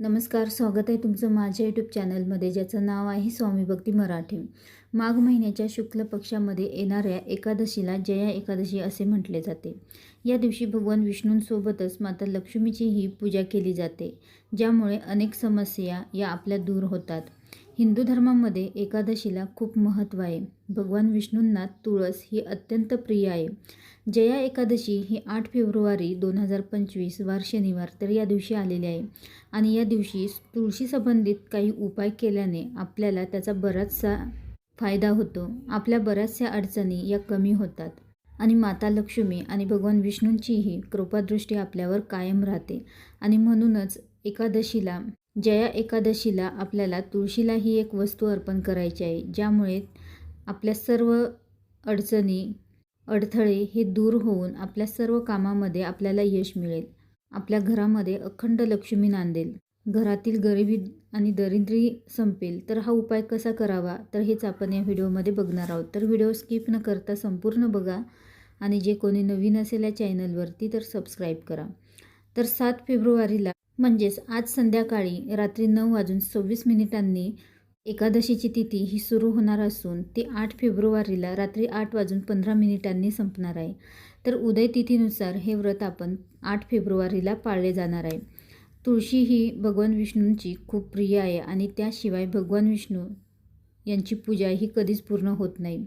नमस्कार स्वागत आहे तुमचं माझ्या यूट्यूब चॅनलमध्ये ज्याचं नाव आहे स्वामी भक्ती मराठी. माघ महिन्याच्या शुक्ल पक्षामध्ये येणाऱ्या एकादशीला जया एकादशी असे म्हटले जाते. या दिवशी भगवान विष्णूंसोबतच माता लक्ष्मीचीही पूजा केली जाते ज्यामुळे अनेक समस्या या आपल्या दूर होतात. हिंदू धर्मामध्ये एकादशीला खूप महत्त्व आहे. भगवान विष्णूंना तुळस ही अत्यंत प्रिय आहे. जया एकादशी ही आठ फेब्रुवारी दोन हजार पंचवीस वार शनिवार तर या दिवशी आलेली आहे. आणि या दिवशी तुळशी संबंधित काही उपाय केल्याने आपल्याला त्याचा बराचसा फायदा होतो. आपल्या बऱ्याचशा अडचणी या कमी होतात. आणि माता लक्ष्मी आणि भगवान विष्णूंचीही कृपादृष्टी आपल्यावर कायम राहते. आणि म्हणूनच एकादशीला जया एकादशीला आपल्याला तुळशीला ही एक वस्तू अर्पण करायची आहे ज्यामुळे आपल्या सर्व अडचणी अडथळे हे दूर होऊन आपल्या सर्व कामामध्ये आपल्याला यश मिळेल. आपल्या घरामध्ये अखंड लक्ष्मी नांदेल. घरातील गरिबी आणि दरिद्री संपेल तर हा उपाय कसा करावा? तर हेच आपण या व्हिडिओमध्ये बघणार आहोत. तर व्हिडिओ स्किप न करता संपूर्ण बघा आणि जे कोणी नवीन असेल या चॅनलवरती तर सबस्क्राईब करा. तर सात फेब्रुवारीला म्हणजेच आज संध्याकाळी रात्री नऊ वाजून सव्वीस मिनिटांनी एकादशीची तिथी ही सुरू होणार असून ती आठ फेब्रुवारीला रात्री आठ वाजून पंधरा मिनिटांनी संपणार आहे. तर उदय तिथीनुसार हे व्रत आपण आठ फेब्रुवारीला पाळले जाणार आहे. तुळशी ही भगवान विष्णूंची खूप प्रिय आहे आणि त्याशिवाय भगवान विष्णू यांची पूजा ही कधीच पूर्ण होत नाही.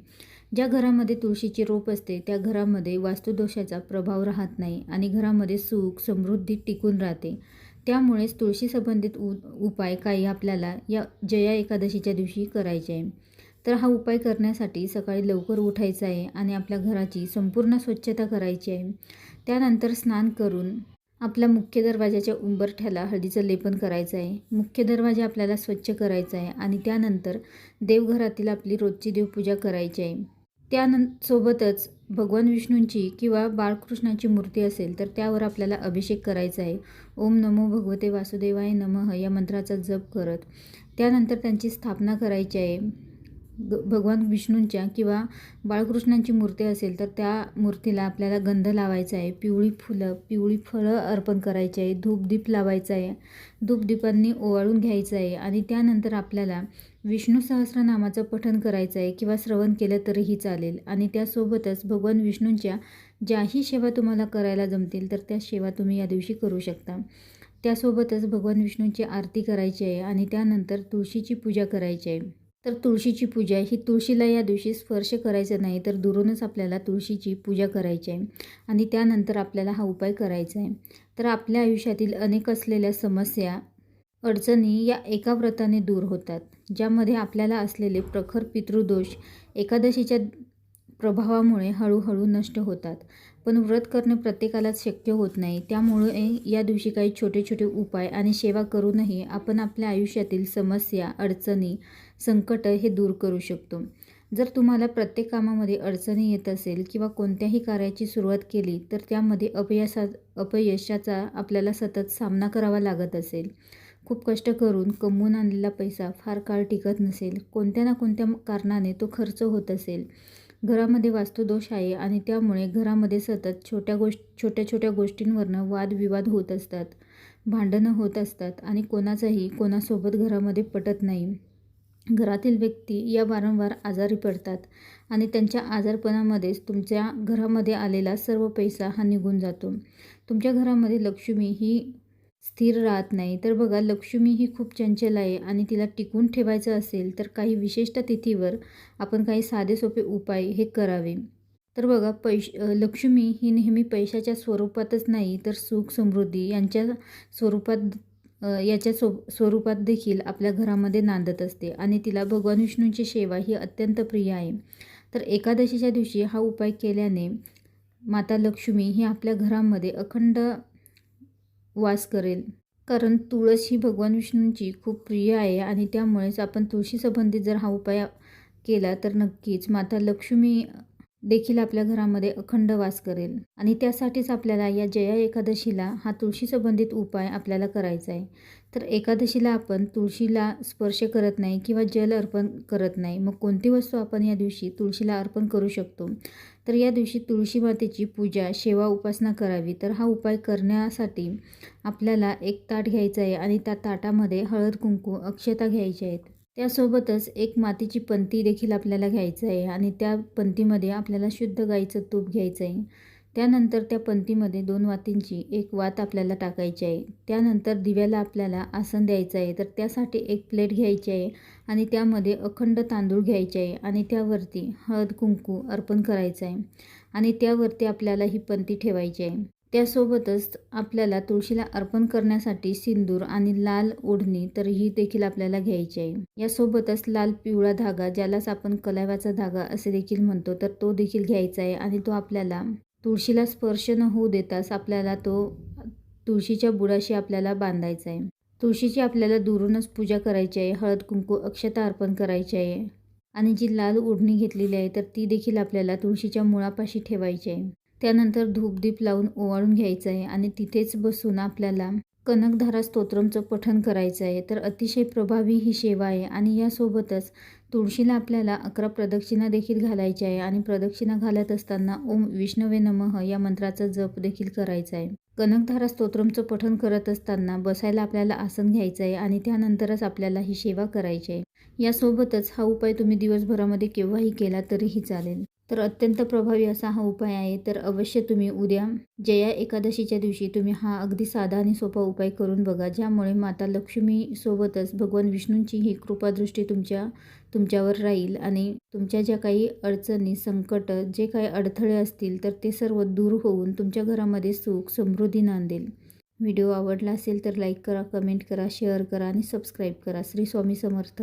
ज्या घरामध्ये तुळशीचे रोप असते त्या घरामध्ये वास्तुदोषाचा प्रभाव राहत नाही आणि घरामध्ये सुख समृद्धी टिकून राहते. त्यामुळेच तुळशी संबंधित उ उपाय काही आपल्याला या जया एकादशीच्या दिवशी करायचे आहे. तर हा उपाय करण्यासाठी सकाळी लवकर उठायचं आहे आणि आपल्या घराची संपूर्ण स्वच्छता करायची आहे. त्यानंतर स्नान करून आपल्या मुख्य दरवाजाच्या उंबरठ्याला हळदीचं लेपन करायचं आहे. मुख्य दरवाजा आपल्याला स्वच्छ करायचा आहे आणि त्यानंतर देवघरातील आपली रोजची देवपूजा करायची आहे. त्यानं सोबतच भगवान विष्णूंची किंवा बाळकृष्णाची मूर्ती असेल तर त्यावर आपल्याला अभिषेक करायचा आहे. ओम नमो भगवते वासुदेवाय नमः या मंत्राचा जप करत. त्यानंतर त्यांची स्थापना करायची आहे. ग भगवान विष्णूंच्या किंवा बाळकृष्णांची मूर्ती असेल तर त्या मूर्तीला आपल्याला गंध लावायचा आहे पिवळी फुलं पिवळी फळं अर्पण करायची आहे धूपदीप लावायचा आहे धूपदीपांनी ओवाळून घ्यायचं आहे आणि त्यानंतर आपल्याला विष्णू सहस्रनामाचं पठण करायचं आहे किंवा श्रवण केलं तरीही चालेल. आणि त्यासोबतच भगवान विष्णूंच्या ज्याही सेवा तुम्हाला करायला जमतील तर त्या सेवा तुम्ही या दिवशी करू शकता. त्यासोबतच भगवान विष्णूंची आरती करायची आहे आणि त्यानंतर तुळशीची पूजा करायची आहे. तर तुळशीची पूजा ही तुळशीला या दिवशी स्पर्श करायचा नाही तर दुरूनच आपल्याला तुळशीची पूजा करायची आहे. आणि त्यानंतर आपल्याला हा उपाय करायचा आहे. तर आपल्या आयुष्यातील अनेक असलेल्या समस्या अडचणी या एका व्रताने दूर होतात ज्यामध्ये आपल्याला असलेले प्रखर पितृदोष एकादशीच्या प्रभावामुळे हळूहळू नष्ट होतात. पण व्रत करणे प्रत्येकालाच शक्य होत नाही. त्यामुळे या दिवशी काही छोटे छोटे उपाय आणि सेवा करूनही आपण आपल्या आयुष्यातील समस्या अडचणी संकट हे दूर करू शकतो. जर तुम्हाला प्रत्येक कामामध्ये अडचणी येत असेल किंवा कोणत्याही कार्याची सुरुवात केली तर त्यामध्ये अपयशा अपयशाचा आपल्याला सतत सामना करावा लागत असेल. खूप कष्ट करून कमवून आणलेला पैसा फार काळ टिकत नसेल. कोणत्या ना कोणत्या कारणाने तो खर्च होत असेल. घरामध्ये वास्तुदोष आहे आणि त्यामुळे घरामध्ये सतत छोट्या गोष्ट छोट्या छोट्या गोष्टींवरनं वादविवाद होत असतात भांडणं होत असतात आणि कोणाचंही कोणासोबत घरामध्ये पटत नाही. घरातील व्यक्ती या वारंवार आजारी पडतात आणि त्यांच्या आजारपणामध्येच तुमच्या घरामध्ये आलेला सर्व पैसा हा निघून जातो. तुमच्या घरामध्ये लक्ष्मी ही स्थिर राहत नाही. तर बघा लक्ष्मी ही खूप चंचल आहे आणि तिला टिकून ठेवायचं असेल तर काही विशिष्ट तिथीवर आपण काही साधे सोपे उपाय हे करावे. तर बघा पैश लक्ष्मी ही नेहमी पैशाच्या स्वरूपातच नाही तर सुख समृद्धी यांच्या स्वरूपात याच्या सो स्वरूपात देखील आपल्या घरामध्ये नांदत असते आणि तिला भगवान विष्णूंची सेवा ही अत्यंत प्रिय आहे. तर एकादशीच्या दिवशी हा उपाय केल्याने माता लक्ष्मी ही आपल्या घरामध्ये अखंड वास करेल. कारण तुळस ही भगवान विष्णूंची खूप प्रिय आहे आणि त्यामुळेच आपण तुळशी संबंधित जर हा उपाय केला तर नक्कीच माता लक्ष्मी देखील आपल्या घरामध्ये अखंड वास करेल. आणि त्यासाठीच आपल्याला या जया एकादशीला हा तुळशी संबंधित उपाय आपल्याला करायचा आहे. तर एकादशीला आपण तुळशीला स्पर्श करत नाही किंवा जल अर्पण करत नाही. मग कोणती वस्तू आपण या दिवशी तुळशीला अर्पण करू शकतो? तर या दिवशी तुळशी मातेची पूजा सेवा उपासना करावी. तर हा उपाय करण्यासाठी आपल्याला एक ताट घ्यायचं आहे आणि त्या ताटामध्ये हळद कुंकू अक्षता घ्यायच्या आहेत. त्यासोबतच एक मातीची पंती देखील आपल्याला घ्यायचं आहे आणि त्या पंतीमध्ये आपल्याला शुद्ध गाईचं तूप घ्यायचं आहे. त्यानंतर त्या पंतीमध्ये दोन वातींची एक वात आपल्याला टाकायची आहे. त्यानंतर दिव्याला आपल्याला आसन द्यायचं आहे. तर त्यासाठी एक प्लेट घ्यायची आहे आणि त्यामध्ये अखंड तांदूळ घ्यायचे आहे आणि त्यावरती हळद कुंकू अर्पण करायचं आहे आणि त्यावरती आपल्याला ही पंती ठेवायची आहे. त्यासोबतच आपल्याला तुळशीला अर्पण करण्यासाठी सिंदूर आणि लाल ओढणी तर ही देखील आपल्याला घ्यायची आहे. यासोबतच लाल पिवळा धागा ज्यालाच आपण कलाव्याचा धागा असे देखील म्हणतो तर तो देखील घ्यायचा आहे आणि तो आपल्याला तुळशीला स्पर्श न होऊ देताच आपल्याला तो तुळशीच्या बुडाशी आपल्याला बांधायचा आहे. तुळशीची आपल्याला दुरूनच पूजा करायची आहे. हळद कुंकू अक्षता अर्पण करायची आहे. आणि जी लाल ओढणी घेतलेली आहे तर ती देखील आपल्याला तुळशीच्या मुळापाशी ठेवायची आहे. त्यानंतर धूपदीप लावून ओवाळून घ्यायचं आहे आणि तिथेच बसून आपल्याला कनकधारा स्तोत्रमचं पठण करायचं आहे. तर अतिशय प्रभावी ही सेवा आहे आणि यासोबतच तुळशीला आपल्याला अकरा प्रदक्षिणा देखील घालायच्या आहे आणि प्रदक्षिणा घालत असताना ओम विष्णवे नमः या मंत्राचा जप देखील करायचा आहे. कनकधारा स्तोत्रमचं पठण करत असताना बसायला आपल्याला आसन घ्यायचं आहे आणि त्यानंतरच आपल्याला ही सेवा करायची आहे. यासोबतच हा उपाय तुम्ही दिवसभरामध्ये केव्हाही केला तरीही चालेल. तर अत्यंत प्रभावी असा हा उपाय आहे. तर अवश्य तुम्ही उद्या जया एकादशीच्या दिवशी तुम्ही हा अगदी साधा आणि सोपा उपाय करून बघा ज्यामुळे माता लक्ष्मीसोबतच भगवान विष्णूंची ही कृपादृष्टी तुमच्या तुमच्यावर राहील आणि तुमच्या ज्या काही अडचणी संकट जे काही अडथळे असतील तर ते सर्व दूर होऊन तुमच्या घरामध्ये सुख समृद्धी नांदेल. व्हिडिओ आवडला असेल तर लाईक करा कमेंट करा शेअर करा आणि सबस्क्राईब करा. श्री स्वामी समर्थ.